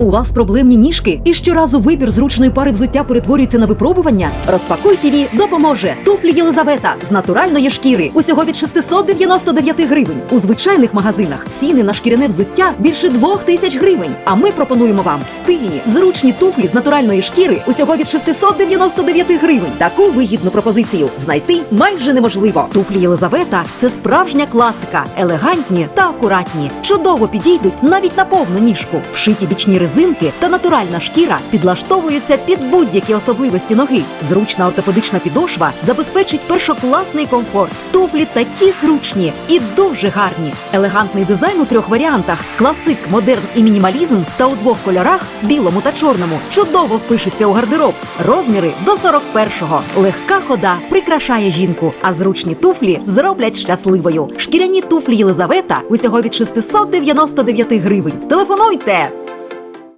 У вас проблемні ніжки, і щоразу вибір зручної пари взуття перетворюється на випробування? Розпакуй ТІВІ допоможе. Туфлі Єлизавета з натуральної шкіри. Усього від 699 гривень. У звичайних магазинах ціни на шкіряне взуття більше 2000 гривень. А ми пропонуємо вам стильні, зручні туфлі з натуральної шкіри усього від 699 гривень. Таку вигідну пропозицію знайти майже неможливо. Туфлі Єлизавета це справжня класика, елегантні та акуратні. Чудово підійдуть навіть на повну ніжку. Вшиті бічні резинки та натуральна шкіра підлаштовуються під будь-які особливості ноги. Зручна ортопедична підошва забезпечить першокласний комфорт. Туфлі такі зручні і дуже гарні. Елегантний дизайн у трьох варіантах: класик, модерн і мінімалізм та у двох кольорах білому та чорному. Чудово впишеться у гардероб. Розміри до 41-го. Легка хода прикрашає жінку, а зручні туфлі зроблять щасливою. Шкіряні туфлі Єлизавета усього від 699 гривень. Телефонуйте